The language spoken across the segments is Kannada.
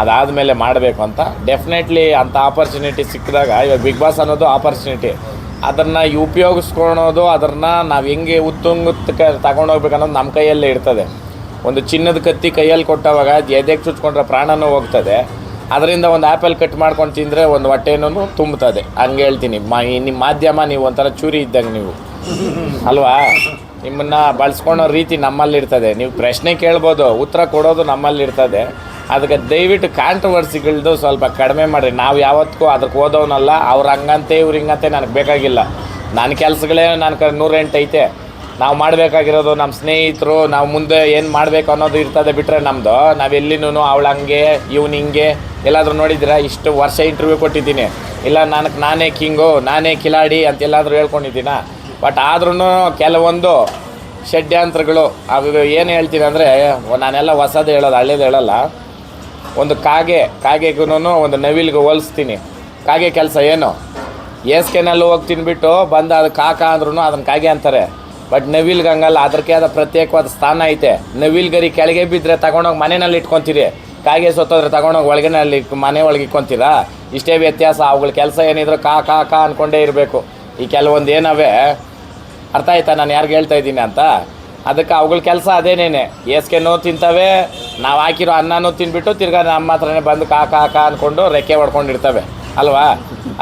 ಅದಾದಮೇಲೆ ಮಾಡಬೇಕು ಅಂತ. ಡೆಫಿನೆಟ್ಲಿ ಅಂಥ ಆಪರ್ಚುನಿಟಿ ಸಿಕ್ಕಿದಾಗ, ಇವಾಗ ಬಿಗ್ ಬಾಸ್ ಅನ್ನೋದು ಆಪರ್ಚುನಿಟಿ ಅದನ್ನು ಉಪಯೋಗಿಸ್ಕೊಳೋದು, ಅದನ್ನು ನಾವು ಹೆಂಗೆ ಉತ್ತುಂಗಕ್ಕೆ ತಗೊಂಡೋಗ್ಬೇಕು ಅನ್ನೋದು ನಮ್ಮ ಕೈಯಲ್ಲೇ ಇರ್ತದೆ. ಒಂದು ಚಿನ್ನದ ಕತ್ತಿ ಕೈಯಲ್ಲಿ ಕೊಟ್ಟವಾಗ ಎದೆಗೆ ಚುಚ್ಕೊಂಡ್ರೆ ಪ್ರಾಣನೂ ಹೋಗ್ತದೆ. ಅದರಿಂದ ಒಂದು ಆ್ಯಪಲ್ ಕಟ್ ಮಾಡ್ಕೊಂಡು ತಿಂದರೆ ಒಂದು ಹೊಟ್ಟೆನೂ ತುಂಬುತ್ತದೆ. ಹಂಗೆ ಹೇಳ್ತೀನಿ ಮಾ ನಿಮ್ಮ ಮಾಧ್ಯಮ ನೀವು ಒಂಥರ ಚೂರಿ ಇದ್ದಂಗೆ ನೀವು. ಅಲ್ವಾ? ನಿಮ್ಮನ್ನು ಬಳಸ್ಕೊಳೋ ರೀತಿ ನಮ್ಮಲ್ಲಿರ್ತದೆ. ನೀವು ಪ್ರಶ್ನೆ ಕೇಳ್ಬೋದು, ಉತ್ತರ ಕೊಡೋದು ನಮ್ಮಲ್ಲಿರ್ತದೆ. ಅದಕ್ಕೆ ದಯವಿಟ್ಟು ಕಾಂಟ್ರವರ್ಸಿಗಳದ್ದು ಸ್ವಲ್ಪ ಕಡಿಮೆ ಮಾಡಿರಿ. ನಾವು ಯಾವತ್ತಿಗೂ ಅದಕ್ಕೆ ಓದೋನಲ್ಲ ಅವ್ರು ಹಂಗಂತೆ, ಇವ್ರು ಹಿಂಗಂತೆ ನನಗೆ ಬೇಕಾಗಿಲ್ಲ. ನನ್ನ ಕೆಲಸಗಳೇ ನನ್ನ ನೂರೆಂಟು ಐತೆ. ನಾವು ಮಾಡಬೇಕಾಗಿರೋದು ನಮ್ಮ ಸ್ನೇಹಿತರು, ನಾವು ಮುಂದೆ ಏನು ಮಾಡಬೇಕು ಅನ್ನೋದು ಇರ್ತದೆ ಬಿಟ್ಟರೆ ನಮ್ಮದು ನಾವು ಎಲ್ಲಿನೂ ಅವಳು ಹಂಗೆ, ಇವ್ನು ಹಿಂಗೆ. ಎಲ್ಲಾದರೂ ನೋಡಿದ್ದೀರಾ? ಇಷ್ಟು ವರ್ಷ ಇಂಟರ್ವ್ಯೂ ಕೊಟ್ಟಿದ್ದೀನಿ. ಇಲ್ಲ, ನನಗೆ ನಾನೇ ಕಿಂಗು ನಾನೇ ಕಿಲಾಡಿ ಅಂತ ಎಲ್ಲಾದರೂ ಹೇಳ್ಕೊಂಡಿದ್ದೀನ? ಬಟ್ ಆದ್ರೂ ಕೆಲವೊಂದು ಷಡ್ಯಂತ್ರಗಳು, ಅವು ಏನು ಹೇಳ್ತೀನಿ ಅಂದರೆ, ನಾನೆಲ್ಲ ಹೊಸದು ಹೇಳೋದು ಹಳ್ಳೇದು ಹೇಳಲ್ಲ. ಒಂದು ಕಾಗೆ ಕಾಗೆಗೂ ಒಂದು ನವಿಲ್ಗೆ ಹೋಲಿಸ್ತೀನಿ. ಕಾಗೆ ಕೆಲಸ ಏನು? ಏಸ್ಕೆನಲ್ಲಿ ಹೋಗಿ ತಿನ್ಬಿಟ್ಟು ಬಂದು ಅದು ಕಾಕ ಅಂದ್ರೂ ಅದನ್ನು ಕಾಗೆ ಅಂತಾರೆ. ಬಟ್ ನವಿಲ್ಗೆ ಹಂಗಲ್ಲ ಅದಕ್ಕೆ ಆದ ಪ್ರತ್ಯೇಕವಾದ ಸ್ಥಾನ ಐತೆ. ನವಿಲ್ಗರಿ ಕೆಳಗೆ ಬಿದ್ದರೆ ತಗೊಂಡೋಗಿ ಮನೆಯಲ್ಲಿ ಇಟ್ಕೊತೀರಿ. ಕಾಗೆ ಸೊತ್ತೋದ್ರೆ ತಗೊಂಡೋಗಿ ಒಳಗಿನಲ್ಲಿ ಮನೆ ಒಳಗೆ ಇಟ್ಕೊತೀರಾ? ಇಷ್ಟೇ ವ್ಯತ್ಯಾಸ, ಅವುಗಳ ಕೆಲಸ ಏನಿದ್ರು ಕಾ ಕಾ ಕಾ ಅಂದ್ಕೊಂಡೇ ಇರಬೇಕು. ಈ ಕೆಲವೊಂದು ಏನವೆ? ಅರ್ಥ ಆಯ್ತಾ? ನಾನು ಯಾರಿಗೆ ಹೇಳ್ತಾ ಇದ್ದೀನಿ ಅಂತ? ಅದಕ್ಕೆ ಅವುಗಳ ಕೆಲಸ ಅದೇನೇನೆ? ಏಸ್ಕೆನೂ ತಿಂತವೆ, ನಾವು ಹಾಕಿರೋ ಅನ್ನನೂ ತಿನ್ಬಿಟ್ಟು ತಿರ್ಗಾ ನಮ್ಮ ಹತ್ರನೇ ಬಂದು ಕಾ ಕಾ ಕಾ ಅಂದ್ಕೊಂಡು ರೆಕ್ಕೆ ಹೊಡ್ಕೊಂಡಿರ್ತವೆ ಅಲ್ವಾ?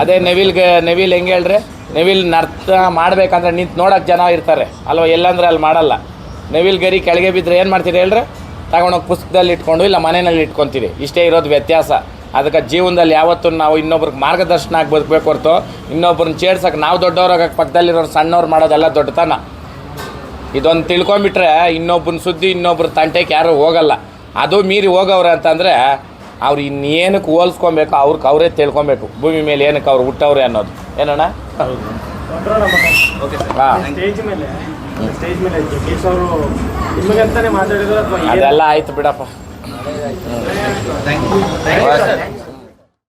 ಅದೇ ನೆವಿಲ್ಗೆ, ನೆವಿಲ್ ಹೆಂಗೆ ಹೇಳ್ರಿ? ನೆವಿಲ್ ನರ್ತ ಮಾಡಬೇಕಂದ್ರೆ ನಿಂತು ನೋಡೋಕೆ ಜನ ಇರ್ತಾರೆ. ಅಲ್ವಾ? ಎಲ್ಲಂದ್ರೆ ಅಲ್ಲಿ ಮಾಡಲ್ಲ. ನೆವಿಲ್ ಗರಿ ಕೆಳಗೆ ಬಿದ್ದರೆ ಏನು ಮಾಡ್ತೀರಿ ಹೇಳ್ರಿ? ತಗೊಂಡೋಗಿ ಪುಸ್ತಕದಲ್ಲಿ ಇಟ್ಕೊಂಡು ಇಲ್ಲ ಮನೆಯಲ್ಲಿ ಇಟ್ಕೊತೀರಿ. ಇಷ್ಟೇ ಇರೋದು ವ್ಯತ್ಯಾಸ. ಅದಕ್ಕೆ ಜೀವನದಲ್ಲಿ ಯಾವತ್ತೂ ನಾವು ಇನ್ನೊಬ್ರಿಗೆ ಮಾರ್ಗದರ್ಶನ ಆಗಿ ಬದುಕಬೇಕು ಹೊರತು ಇನ್ನೊಬ್ರನ್ನ ಚೇಡ್ಸಕ್ಕೆ ನಾವು ದೊಡ್ಡವ್ರಾಗ ಪಕ್ಕದಲ್ಲಿರೋರು ಸಣ್ಣವ್ರು ಮಾಡೋದೆಲ್ಲ ದೊಡ್ಡತನ. ಇದೊಂದು ತಿಳ್ಕೊಂಬಿಟ್ರೆ ಇನ್ನೊಬ್ಬನ ಸುದ್ದಿ ಇನ್ನೊಬ್ರ ತಂಟೆಗೆ ಯಾರೂ ಹೋಗಲ್ಲ. ಅದು ಮೀರಿ ಹೋಗವ್ರೆ ಅಂತಂದರೆ ಅವ್ರು ಇನ್ನೇನಕ್ಕೆ ಹೋಲ್ಸ್ಕೊಬೇಕು ಅವ್ರಿಗೆ ಅವರೇ ತಿಳ್ಕೊಬೇಕು. ಭೂಮಿ ಮೇಲೆ ಏನಕ್ಕೆ ಅವ್ರು ಹುಟ್ಟವ್ರೆ ಅನ್ನೋದು. ಏನಣ್ಣ? ಹಾಂ. ಅದೆಲ್ಲ ಆಯ್ತು ಬಿಡಪ್ಪ. thank you thank you sir